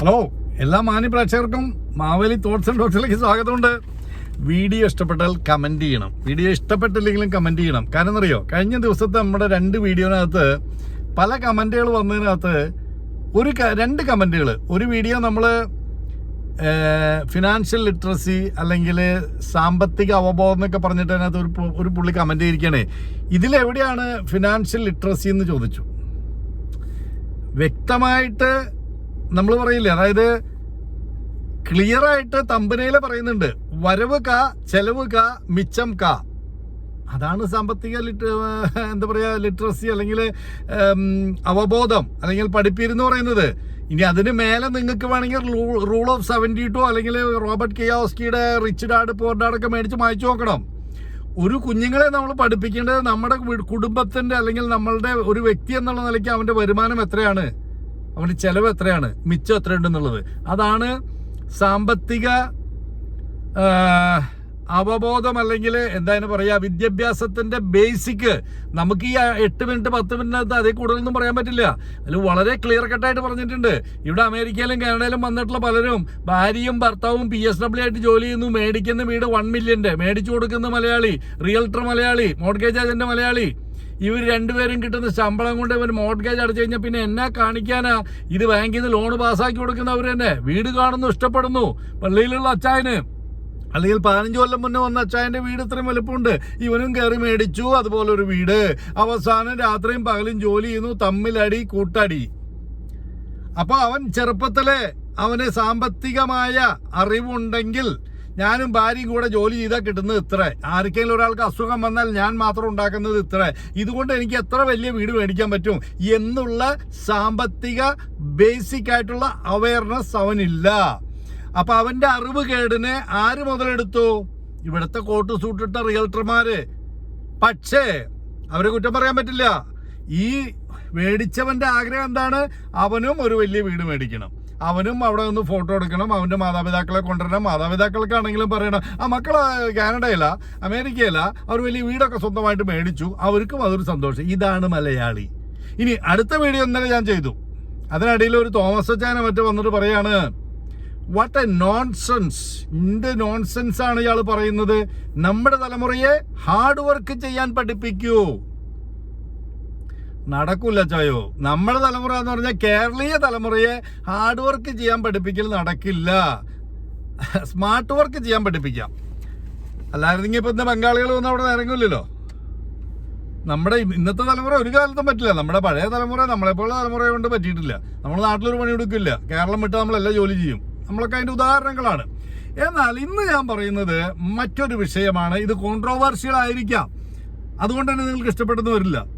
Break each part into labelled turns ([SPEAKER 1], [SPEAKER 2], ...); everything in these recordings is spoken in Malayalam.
[SPEAKER 1] ഹലോ എല്ലാ മാന്യ പ്രേക്ഷകർക്കും മാവേലി തോട്ട്സ് ആൻഡ് ടോക്സിലേക്ക് സ്വാഗതമുണ്ട്. വീഡിയോ ഇഷ്ടപ്പെട്ടാൽ കമന്റ് ചെയ്യണം. വീഡിയോ ഇഷ്ടപ്പെട്ടില്ലെങ്കിലും കമന്റ് ചെയ്യണം. കാരണം എന്നറിയോ കഴിഞ്ഞ ദിവസത്തെ നമ്മുടെ രണ്ട് വീഡിയോനകത്ത് പല കമന്റുകൾ വന്നതിനകത്ത് ഒരു രണ്ട് കമന്റുകൾ ഒരു വീഡിയോ നമ്മൾ ഫിനാൻഷ്യൽ ലിറ്ററസി അല്ലെങ്കിൽ സാമ്പത്തിക അവബോധം എന്നൊക്കെ പറഞ്ഞിട്ട് അതിനകത്ത് ഒരു ഒരു പുള്ളി കമന്റ് ചെയ്തിരിക്കുകയാണ്. ഇതിലെവിടെയാണ് ഫിനാൻഷ്യൽ ലിറ്ററസി എന്ന് ചോദിച്ചു? വ്യക്തമായിട്ട് നമ്മൾ പറയില്ലേ അതായത് ക്ലിയർ ആയിട്ട് തമ്പനയിലെ പറയുന്നുണ്ട് വരവ് ക ചെലവ് ക മിച്ചം ക. അതാണ് സാമ്പത്തിക ലിറ്റ എന്താ പറയുക ലിറ്ററസി അല്ലെങ്കിൽ അവബോധം അല്ലെങ്കിൽ പഠിപ്പിരുന്ന് പറയുന്നത്. ഇനി അതിന് മേലെ നിങ്ങൾക്ക് വേണമെങ്കിൽ റൂൾ ഓഫ് സെവന്റി ടു അല്ലെങ്കിൽ റോബർട്ട് കിയോസ്കിയുടെ റിച്ച് ഡാഡ് പോർ ഡാഡൊക്കെ മേടിച്ച് വായിച്ചു നോക്കണം. ഒരു കുഞ്ഞുങ്ങളെ നമ്മൾ പഠിപ്പിക്കേണ്ടത് നമ്മുടെ കുടുംബത്തിന്റെ അല്ലെങ്കിൽ നമ്മളുടെ ഒരു വ്യക്തി എന്നുള്ള നിലയ്ക്ക് അവന്റെ വരുമാനം എത്രയാണ്? അവന്റെ ചെലവ് എത്രയാണ്? മിച്ചം എത്രയുണ്ടെന്നുള്ളത് അതാണ് സാമ്പത്തിക അവബോധം അല്ലെങ്കിൽ എന്തായാലും പറയാ വിദ്യാഭ്യാസത്തിന്റെ ബേസിക് നമുക്ക് ഈ എട്ട് മിനിറ്റ് പത്ത് മിനിറ്റിനകത്ത് അതേ കൂടുതലൊന്നും പറയാൻ പറ്റില്ല. അതിൽ വളരെ ക്ലിയർ കട്ടായിട്ട് പറഞ്ഞിട്ടുണ്ട്. ഇവിടെ അമേരിക്കയിലും കാനഡയിലും വന്നിട്ടുള്ള പലരും ഭാര്യയും ഭർത്താവും പി എസ് ഡബ്ല്യു ആയിട്ട് ജോലി ചെയ്യുന്നു. മേടിക്കുന്ന വീട് വൺ മില്യന്റെ മേടിച്ചു കൊടുക്കുന്ന Malayali realtor Malayali mortgage agent Malayali. ഇവർ രണ്ടുപേരും കിട്ടുന്ന ശമ്പളം കൊണ്ട് ഇവർ മോർഗേജ് അടച്ചു കഴിഞ്ഞാൽ പിന്നെ എന്നാ കാണിക്കാനാ? ഇത് ബാങ്കിൽ നിന്ന് ലോണ് പാസ്സാക്കി കൊടുക്കുന്നവർ തന്നെ. വീട് കാണുന്നു ഇഷ്ടപ്പെടുന്നു. പള്ളിയിലുള്ള അച്ചായന്. അല്ലെങ്കിൽ പതിനഞ്ച് കൊല്ലം മുന്നേ വന്ന അച്ചായന്റെ വീട് ഇത്രയും വലുപ്പമുണ്ട്. ഇവനും കയറി മേടിച്ചു. അതുപോലെ ഒരു വീട്. അവസാനം രാത്രിയും പകലും ജോലി ചെയ്യുന്നു. തമ്മിലടി കൂട്ടടി. അപ്പോൾ അവൻ ചെറുപ്പത്തിലെ അവന് സാമ്പത്തികമായ അറിവുണ്ടെങ്കിൽ ഞാനും ഭാര്യയും കൂടെ ജോലി ചെയ്താൽ കിട്ടുന്നത് ഇത്ര. ആർക്കെങ്കിലും ഒരാൾക്ക് അസുഖം വന്നാൽ ഞാൻ മാത്രം ഉണ്ടാക്കുന്നത് ഇത്ര. ഇതുകൊണ്ട് എനിക്ക് എത്ര വലിയ വീട് മേടിക്കാൻ പറ്റും? എന്നുള്ള സാമ്പത്തിക ബേസിക് ആയിട്ടുള്ള അവയർനെസ് അവനില്ല. അപ്പൊ അവന്റെ അറിവ് കേടിനെ ആര് മുതലെടുത്തു? ഇവിടുത്തെ കോട്ട് സൂട്ടിട്ട റിയൽട്ടർമാര് പക്ഷേ അവരെ കുറ്റം പറയാൻ പറ്റില്ല. ഈ മേടിച്ചവന്റെ ആഗ്രഹം എന്താണ്? അവനും ഒരു വലിയ വീട് മേടിക്കണം. അവനും അവിടെ നിന്ന് ഫോട്ടോ എടുക്കണം അവന്റെ മാതാപിതാക്കളെ കൊണ്ടുവരണം. മാതാപിതാക്കൾക്കാണെങ്കിലും പറയണം ആ മക്കൾ കാനഡയില അമേരിക്കയില അവർ വലിയ വീടൊക്കെ സ്വന്തമായിട്ട് മേടിച്ചു അവർക്കും അതൊരു സന്തോഷം. ഇതാണ് മലയാളി. ഇനി അടുത്ത വീഡിയോ ഇന്നലെ ഞാൻ ചെയ്തു. അതിനിടയിൽ ഒരു തോമസ് അച്ചാനെ മറ്റു വന്നിട്ട് പറയാണ് വാട്ട് എ നോൺസെൻസ് എന്ത് നോൺസെൻസ് ആണ് ഇയാൾ പറയുന്നത്? നമ്മുടെ തലമുറയെ ഹാർഡ് വർക്ക് ചെയ്യാൻ പഠിപ്പിക്കൂ. നടക്കൂല ചോയോ. നമ്മുടെ തലമുറ എന്ന് പറഞ്ഞാൽ കേരളീയ തലമുറയെ ഹാർഡ് വർക്ക് ചെയ്യാൻ പഠിപ്പിക്കൽ നടക്കില്ല. സ്മാർട്ട് വർക്ക് ചെയ്യാൻ പഠിപ്പിക്കാം. അല്ലായിരുന്നെങ്കിൽ ഇപ്പൊ ഇന്ന് ബംഗാളികൾ ഒന്നും അവിടെ ഇറങ്ങില്ലല്ലോ നമ്മുടെ ഇന്നത്തെ തലമുറ ഒരു കാലത്തും പറ്റില്ല. നമ്മുടെ പഴയ തലമുറ നമ്മളെപ്പോലുള്ള തലമുറ കൊണ്ട് പറ്റിയിട്ടില്ല. നമ്മൾ നാട്ടിലൊരു പണി എടുക്കില്ല കേരളം വിട്ട് നമ്മളെല്ലാം ജോലി ചെയ്യും. നമ്മളൊക്കെ അതിന്റെ ഉദാഹരണങ്ങളാണ്. എന്നാൽ ഇന്ന് ഞാൻ പറയുന്നത് മറ്റൊരു വിഷയമാണ്. ഇത് കോൺട്രോവേഴ്ഷ്യൽ ആയിരിക്കാം. അതുകൊണ്ട് തന്നെ നിങ്ങൾക്ക് ഇഷ്ടപ്പെട്ടെന്ന് വരില്ല.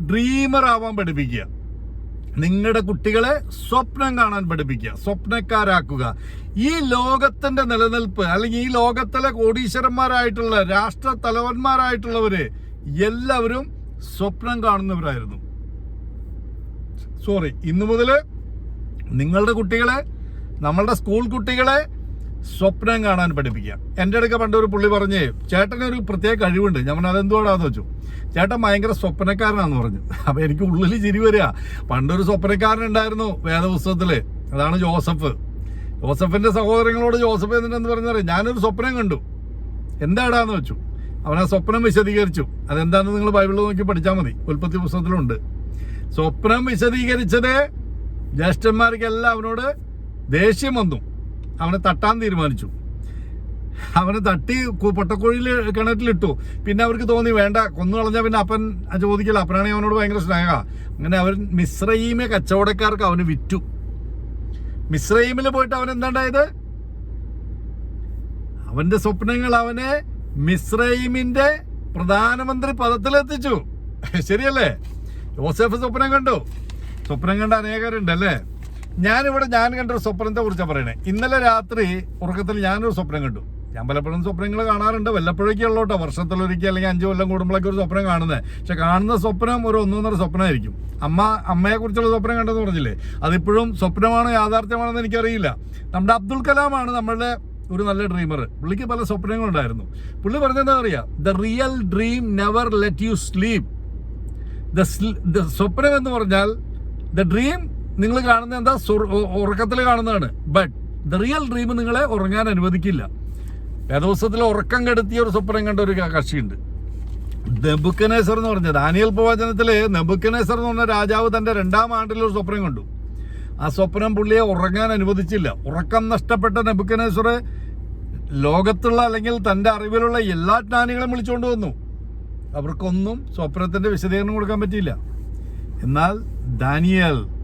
[SPEAKER 1] ഡ്രീമർ ആവാൻ പഠിപ്പിക്കുക. നിങ്ങളുടെ കുട്ടികളെ സ്വപ്നം കാണാൻ പഠിപ്പിക്കുക. സ്വപ്നക്കാരാക്കുക. ഈ ലോകത്തിന്റെ നിലനിൽപ്പ് അല്ലെങ്കിൽ ഈ ലോകത്തിലെ കോടീശ്വരന്മാരായിട്ടുള്ള രാഷ്ട്ര തലവന്മാരായിട്ടുള്ളവര് എല്ലാവരും സ്വപ്നം കാണുന്നവരായിരുന്നു. സോറി ഇന്നു മുതൽ നിങ്ങളുടെ കുട്ടികളെ നമ്മളുടെ സ്കൂൾ കുട്ടികളെ സ്വപ്നം കാണാൻ പഠിപ്പിക്കുക. എന്റെ അടുക്ക പണ്ട് ഒരു പുള്ളി പറഞ്ഞേ ചേട്ടനൊരു പ്രത്യേക കഴിവുണ്ട്. ഞാൻ പറഞ്ഞു അതെന്തുകൊണ്ടാന്ന് വെച്ചു ചേട്ടൻ ഭയങ്കര സ്വപ്നക്കാരനാന്ന് പറഞ്ഞു. അപ്പൊ എനിക്ക് ഉള്ളിൽ ചിരി വരിക. പണ്ടൊരു സ്വപ്നക്കാരൻ ഉണ്ടായിരുന്നു വേദപുസ്തകത്തിൽ. അതാണ് ജോസഫ്. ജോസഫിന്റെ സഹോദരങ്ങളോട് ജോസഫ് എന്നിട്ടെന്ന് പറഞ്ഞാൽ ഞാനൊരു സ്വപ്നം കണ്ടു. എന്താടാന്ന് വെച്ചു അവൻ ആ സ്വപ്നം വിശദീകരിച്ചു. അതെന്താണെന്ന് നിങ്ങൾ ബൈബിളിൽ നോക്കി പഠിച്ചാൽ മതി. ഉൽപ്പത്തി പുസ്തകത്തിലുണ്ട്. സ്വപ്നം വിശദീകരിച്ചത് ജ്യേഷ്ഠന്മാർക്കെല്ലാം അവനോട് ദേഷ്യം വന്നു. അവനെ തട്ടാൻ തീരുമാനിച്ചു. അവനെ തട്ടി പൊട്ടക്കോഴിയിൽ കിണറ്റിലിട്ടു. പിന്നെ അവർക്ക് തോന്നി വേണ്ട കൊന്നു കളഞ്ഞാൽ പിന്നെ അപ്പൻ ചോദിക്കില്ല. അപ്പനാണെങ്കിൽ അവനോട് ഭയങ്കര സ്നേഹ. അങ്ങനെ അവൻ മിശ്രയീമെ കച്ചവടക്കാർക്ക് അവന് വിറ്റു. മിശ്രയീമിൽ പോയിട്ട് അവൻ എന്താണ്ടായത് അവന്റെ സ്വപ്നങ്ങൾ അവനെ മിശ്രീമിന്റെ പ്രധാനമന്ത്രി പദത്തിലെത്തിച്ചു. ശരിയല്ലേ? ജോസഫ് സ്വപ്നം കണ്ടു? സ്വപ്നം കണ്ട അനേകരുണ്ട് അല്ലേ ഞാനിവിടെ ഞാൻ കണ്ട ഒരു സ്വപ്നത്തെ കുറിച്ചാണ് പറയണേ. ഇന്നലെ രാത്രി ഉറക്കത്തിൽ ഞാനൊരു സ്വപ്നം കണ്ടു. ഞാൻ പലപ്പോഴും സ്വപ്നങ്ങൾ കാണാറുണ്ട്. വല്ലപ്പോഴേക്കും വർഷത്തിലൊരിക്കൽ അല്ലെങ്കിൽ അഞ്ചു കൊല്ലം കൂടുമ്പോഴൊക്കെ ഒരു സ്വപ്നം കാണുന്നത് പക്ഷെ കാണുന്ന സ്വപ്നം ഒരു ഒന്നൊന്നര സ്വപ്നമായിരിക്കും. അമ്മ അമ്മയെ കുറിച്ചുള്ള സ്വപ്നം കണ്ടെന്ന് പറഞ്ഞില്ലേ? അതിപ്പോഴും സ്വപ്നമാണോ യാഥാർത്ഥ്യമാണെന്ന് എനിക്കറിയില്ല. നമ്മുടെ അബ്ദുൽ കലാമാണ് നമ്മളുടെ ഒരു നല്ല ഡ്രീമർ പുള്ളിക്ക് പല സ്വപ്നങ്ങളുണ്ടായിരുന്നു. പുള്ളി പറഞ്ഞെന്താ അറിയാ? The real dream never let you sleep the സ്വപ്നം എന്ന് പറഞ്ഞാൽ ദ ഡ്രീം നിങ്ങൾ കാണുന്നത് എന്താ? ഉറക്കത്തിൽ കാണുന്നതാണ്. ബട്ട് ദ റിയൽ ഡ്രീം നിങ്ങളെ ഉറങ്ങാൻ അനുവദിക്കില്ല. വേദവസ്തത്തിൽ ഉറക്കം കെടുത്തിയ ഒരു സ്വപ്നം കണ്ട ഒരു കക്ഷിയുണ്ട്. നെബുക്കനേസർ എന്ന് പറഞ്ഞ ദാനിയൽ പ്രവചനത്തിൽ നെബുക്കനേസർ എന്ന് പറഞ്ഞ രാജാവ് തന്റെ രണ്ടാം ആണ്ടിൽ ഒരു സ്വപ്നം കണ്ടു. ആ സ്വപ്നം പുള്ളിയെ ഉറങ്ങാൻ അനുവദിച്ചില്ല. ഉറക്കം നഷ്ടപ്പെട്ട നെബുക്കനേസർ ലോകത്തുള്ള അല്ലെങ്കിൽ തന്റെ അറിവിലുള്ള എല്ലാ ജ്ഞാനികളെയും വിളിച്ചുകൊണ്ട് വന്നു. അവർക്കൊന്നും സ്വപ്നത്തിന്റെ വിശദീകരണം കൊടുക്കാൻ പറ്റിയില്ല. എന്നാൽ ദാനിയൽ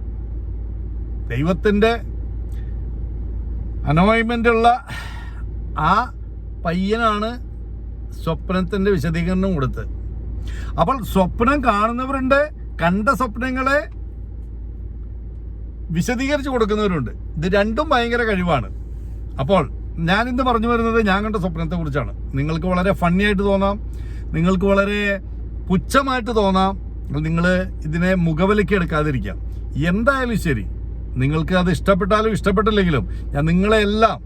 [SPEAKER 1] ദൈവത്തിന്റെ അനോയിൻമെന്റുള്ള ആ പയ്യനാണ് സ്വപ്നത്തിന്റെ വിശദീകരണം കൊടുത്ത് അപ്പോൾ സ്വപ്നം കാണുന്നവരുണ്ട് കണ്ട സ്വപ്നങ്ങളെ വിശദീകരിച്ച് കൊടുക്കുന്നവരുണ്ട്. ഇത് രണ്ടും ഭയങ്കര കഴിവാണ്. അപ്പോൾ ഞാൻ ഇന്ന് പറഞ്ഞു വരുന്നത് ഞാൻ കണ്ട സ്വപ്നത്തെ കുറിച്ചാണ് നിങ്ങൾക്ക് വളരെ ഫണ്ണി ആയിട്ട് തോന്നാം നിങ്ങൾക്ക് വളരെ പുച്ഛമായിട്ട് തോന്നാം നിങ്ങൾ ഇതിനെ മുഖവിലയ്ക്ക് എടുക്കാതിരിക്കാം. എന്തായാലും ശരി നിങ്ങൾക്ക് അത് ഇഷ്ടപ്പെട്ടാലും ഇഷ്ടപ്പെട്ടില്ലെങ്കിലും ഞാൻ നിങ്ങളെല്ലാം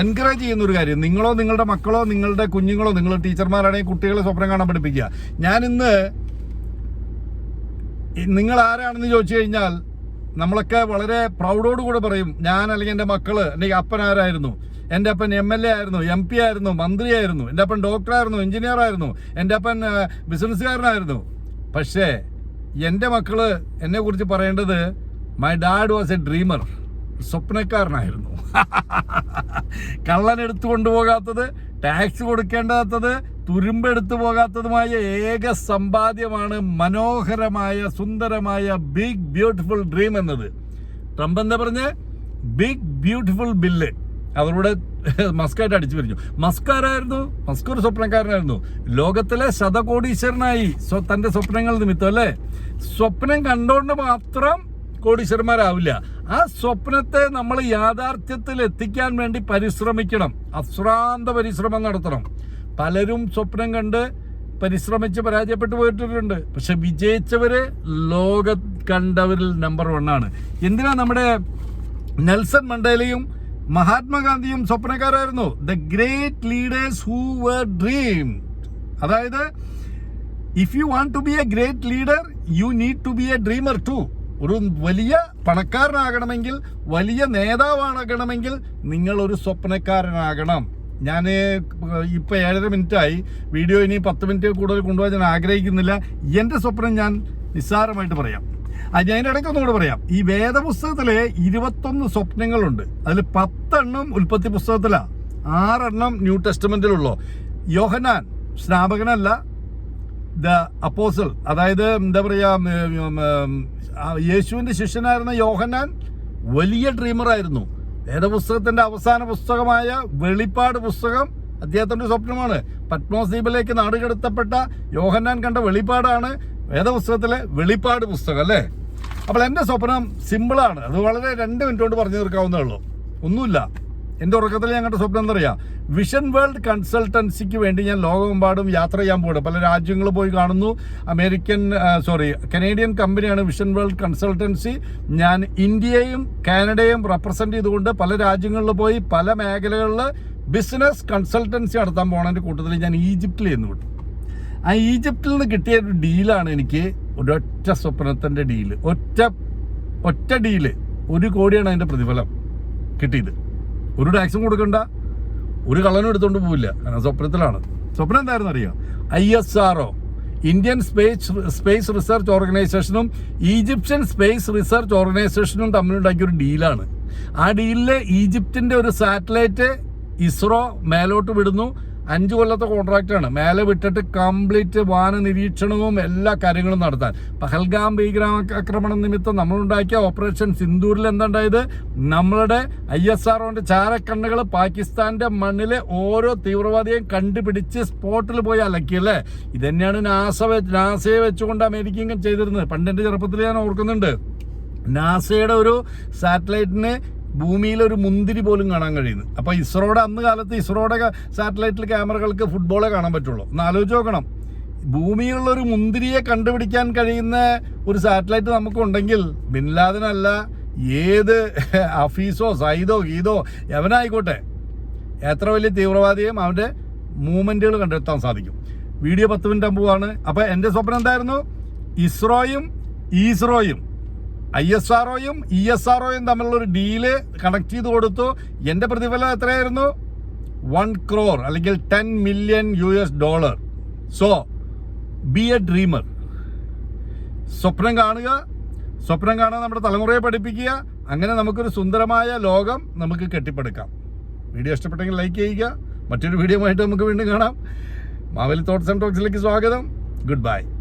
[SPEAKER 1] എൻകറേജ് ചെയ്യുന്ന ഒരു കാര്യം. നിങ്ങളോ നിങ്ങളുടെ മക്കളോ നിങ്ങളുടെ കുഞ്ഞുങ്ങളോ നിങ്ങൾ ടീച്ചർമാരാണെങ്കിൽ കുട്ടികളെ സ്വപ്നം കാണാൻ പഠിപ്പിക്കുക. ഞാൻ ഇന്ന് നിങ്ങൾ ആരാണെന്ന് ചോദിച്ചു കഴിഞ്ഞാൽ നമ്മളൊക്കെ വളരെ പ്രൗഡോട് കൂടെ പറയും ഞാൻ അല്ലെങ്കിൽ എന്റെ മക്കൾ അല്ലെങ്കിൽ അപ്പൻ ആരായിരുന്നു? എന്റെ അപ്പൻ എം എൽ എ ആയിരുന്നു എം പി ആയിരുന്നു മന്ത്രിയായിരുന്നു എന്റെ അപ്പൻ ഡോക്ടറായിരുന്നു എഞ്ചിനീയർ ആയിരുന്നു എന്റെ അപ്പൻ ബിസിനസ്സുകാരനായിരുന്നു പക്ഷേ എന്റെ മക്കൾ എന്നെ കുറിച്ച് പറയേണ്ടത് my dad was a dreamer സ്വപ്നക്കാരനായിരുന്നു. കള്ളൻ എടുത്തു കൊണ്ടുപോകാത്തത് ടാക്സ് കൊടുക്കേണ്ടാത്തത് തുരുമ്പെടുത്തു പോകാത്തതുമായ ഏക സമ്പാദ്യമാണ് മനോഹരമായ സുന്ദരമായ ബിഗ് ബ്യൂട്ടിഫുൾ ഡ്രീം എന്നത്. ട്രംപ് എന്താ പറഞ്ഞ്? ബിഗ് ബ്യൂട്ടിഫുൾ ബില്ല് അവരുടെ മസ്കായിട്ട് അടിച്ചു പിരിഞ്ഞു. മസ്കാരായിരുന്നു മസ്ക് ഒരു സ്വപ്നക്കാരനായിരുന്നു. ലോകത്തിലെ ശതകോടീശ്വരനായി തന്റെ സ്വപ്നങ്ങൾ നിമിത്തം അല്ലേ? സ്വപ്നം കണ്ടോണ്ട് മാത്രം കോടീശ്വരന്മാരാവില്ല. ആ സ്വപ്നത്തെ നമ്മൾ യാഥാർത്ഥ്യത്തിൽ എത്തിക്കാൻ വേണ്ടി പരിശ്രമിക്കണം. അശ്രാന്ത പരിശ്രമം നടത്തണം. പലരും സ്വപ്നം കണ്ട് പരിശ്രമിച്ച് പരാജയപ്പെട്ടു പോയിട്ടുണ്ട്. പക്ഷെ വിജയിച്ചവര് ലോക കണ്ടവരിൽ നമ്പർ വൺ ആണ്. എന്തിനാ നമ്മുടെ നെൽസൺ മണ്ടേലയും മഹാത്മാഗാന്ധിയും സ്വപ്നക്കാരായിരുന്നു. The great leaders who were dream അതായത് if you want to be a great leader you need to be a dreamer to ഒരു വലിയ പണക്കാരനാകണമെങ്കിൽ വലിയ നേതാവാകണമെങ്കിൽ നിങ്ങൾ ഒരു സ്വപ്നക്കാരനാകണം. ഞാൻ ഇപ്പൊ ഏഴര മിനിറ്റായി. വീഡിയോ ഇനി പത്ത് മിനിറ്റ് കൂടുതൽ കൊണ്ടുപോകാൻ ഞാൻ ആഗ്രഹിക്കുന്നില്ല. എന്റെ സ്വപ്നം ഞാൻ നിസ്സാരമായിട്ട് പറയാം. ഞാൻ ഇടയ്ക്ക് ഒന്നുകൂടെ പറയാം. ഈ വേദപുസ്തകത്തിലെ ഇരുപത്തൊന്ന് സ്വപ്നങ്ങളുണ്ട്. അതിൽ പത്തെണ്ണം ഉൽപ്പത്തി പുസ്തകത്തിലാണ് ആറെണ്ണം ന്യൂ ടെസ്റ്റമെന്റിലുള്ളൂ. യോഹനാൻ സ്നാപകനല്ല ദ അപ്പോസൽ. അതായത് എന്താ പറയാ ഉം, ഉം, ഉം, ആ യേശുവിന്റെ ശിഷ്യനായിരുന്ന യോഹനാൻ വലിയ ഡ്രീമറായിരുന്നു. വേദപുസ്തകത്തിന്റെ അവസാന പുസ്തകമായ വെളിപ്പാട് പുസ്തകം അദ്ദേഹത്തിന്റെ സ്വപ്നമാണ്. പത്മോസ് ദ്വീപിലേക്ക് നാടുകടത്തപ്പെട്ട യോഹന്നാൻ കണ്ട വെളിപ്പാടാണ് വേദപുസ്തകത്തിലെ വെളിപ്പാട് പുസ്തകം അല്ലേ? അപ്പോൾ എന്റെ സ്വപ്നം സിമ്പിളാണ്. അത് വളരെ രണ്ട് മിനിറ്റ് കൊണ്ട് പറഞ്ഞു തീർക്കാവുന്നേ ഉള്ളൂ. ഒന്നുമില്ല. എന്റെ ഉറക്കത്തിൽ കണ്ട സ്വപ്നം എന്താ പറയുക വിഷൻ വേൾഡ് കൺസൾട്ടൻസിക്ക് വേണ്ടി ഞാൻ ലോകമെമ്പാടും യാത്ര ചെയ്യാൻ പോകണം പല രാജ്യങ്ങൾ പോയി കാണുന്നു. അമേരിക്കൻ സോറി കനേഡിയൻ കമ്പനിയാണ് വിഷൻ വേൾഡ് കൺസൾട്ടൻസി ഞാൻ ഇന്ത്യയും കാനഡയും റെപ്രസെന്റ് ചെയ്തുകൊണ്ട് പല രാജ്യങ്ങളിൽ പോയി പല മേഖലകളിൽ ബിസിനസ് കൺസൾട്ടൻസി നടത്താൻ പോകണതിന്റെ കൂട്ടത്തിൽ ഞാൻ ഈജിപ്തിൽ ചെന്ന് വിട്ടു ആ ഈജിപ്തിൽ നിന്ന് കിട്ടിയ ഒരു ഡീലാണ് എനിക്ക് ഒരൊറ്റ സ്വപ്നത്തിന്റെ ഡീൽ. ഒറ്റ ഒറ്റ ഡീൽ. ഒരു കോടിയാണ് അതിന്റെ പ്രതിഫലം കിട്ടിയത്. ഒരു ടാക്സും കൊടുക്കണ്ട. ഒരു കള്ളനും എടുത്തുകൊണ്ട് പോവില്ല. കാരണം സ്വപ്നത്തിലാണ്. സ്വപ്നം എന്തായിരുന്നു അറിയാം? I S R O. Indian space space research ഓർഗനൈസേഷനും ഈജിപ്ഷ്യൻ സ്പേസ് റിസർച്ച് ഓർഗനൈസേഷനും തമ്മിലുണ്ടാക്കിയ ഒരു ഡീലാണ്. ആ ഡീലിൽ ഈജിപ്തിന്റെ ഒരു സാറ്റലൈറ്റ് ഇസ്രോ മേലോട്ട് വിടുന്നു. അഞ്ച് കൊല്ലത്തെ കോൺട്രാക്റ്റാണ് മേലെ വിട്ടിട്ട് കംപ്ലീറ്റ് വാന നിരീക്ഷണവും എല്ലാ കാര്യങ്ങളും നടത്താൻ. പഹൽഗാം ഭീകരാക്രമണ നിമിത്തം നമ്മളുണ്ടാക്കിയ ഓപ്പറേഷൻ സിന്ദൂരിൽ എന്താണ്ടായത്? നമ്മളുടെ ഐ എസ് ആർഒന്റെ ചാരക്കണ്ണുകൾ പാകിസ്ഥാന്റെ മണ്ണിലെ ഓരോ തീവ്രവാദിയെയും കണ്ടുപിടിച്ച് സ്പോട്ടിൽ പോയി അലക്കിയല്ലേ ഇത് തന്നെയാണ് നാസ നാസയെ വെച്ചുകൊണ്ട് അമേരിക്കയും ചെയ്തിരുന്നത്. പണ്ടെന്റെ ചെറുപ്പത്തിൽ ഞാൻ ഓർക്കുന്നുണ്ട്. നാസയുടെ ഒരു സാറ്റലൈറ്റിന് ഭൂമിയിൽ ഒരു മുന്തിരി പോലും കാണാൻ കഴിയുന്നു. അപ്പോൾ ഇസ്രോയുടെ അന്ന് കാലത്ത് ഇസ്രോയുടെ സാറ്റലൈറ്റിൽ ക്യാമറകൾക്ക് ഫുട്ബോളെ കാണാൻ പറ്റുള്ളൂ. ഒന്ന് ആലോചിച്ച് നോക്കണം. ഭൂമിയിലുള്ള ഒരു മുന്തിരിയെ കണ്ടുപിടിക്കാൻ കഴിയുന്ന ഒരു സാറ്റലൈറ്റ് നമുക്കുണ്ടെങ്കിൽ ബിൻലാദനല്ല ഏത് അഫീസോ സൈദോ ഗീതോ എവനായിക്കോട്ടെ എത്ര വലിയ തീവ്രവാദിയും അവന്റെ മൂവ്മെന്റുകൾ കണ്ടെത്താൻ സാധിക്കും. വീഡിയോ പത്ത് മിനിറ്റ് അമ്പുവാണ് അപ്പോൾ എന്റെ സ്വപ്നം എന്തായിരുന്നു? ഇസ്രോയും ഈസ്രോയും ഐ എസ് ആർ ഒയും ഇ എസ് ആർ ഒയും തമ്മിലുള്ള ഒരു ഡീൽ കണക്ട് ചെയ്ത് കൊടുത്തു. എന്റെ പ്രതിഫലം എത്രയായിരുന്നു? വൺ ക്രോർ അല്ലെങ്കിൽ ten million U S dollar. So be a dreamer. സ്വപ്നം കാണുക. സ്വപ്നം കാണാൻ നമ്മുടെ തലമുറയെ പഠിപ്പിക്കുക. അങ്ങനെ നമുക്കൊരു സുന്ദരമായ ലോകം നമുക്ക് കെട്ടിപ്പടുക്കാം. വീഡിയോ ഇഷ്ടപ്പെട്ടെങ്കിൽ ലൈക്ക് ചെയ്യുക. മറ്റൊരു വീഡിയോ ആയിട്ട് നമുക്ക് വീണ്ടും കാണാം. മാവേലി തോട്ട്സ് ആൻഡ് ടോക്സിലേക്ക് സ്വാഗതം. Good bye.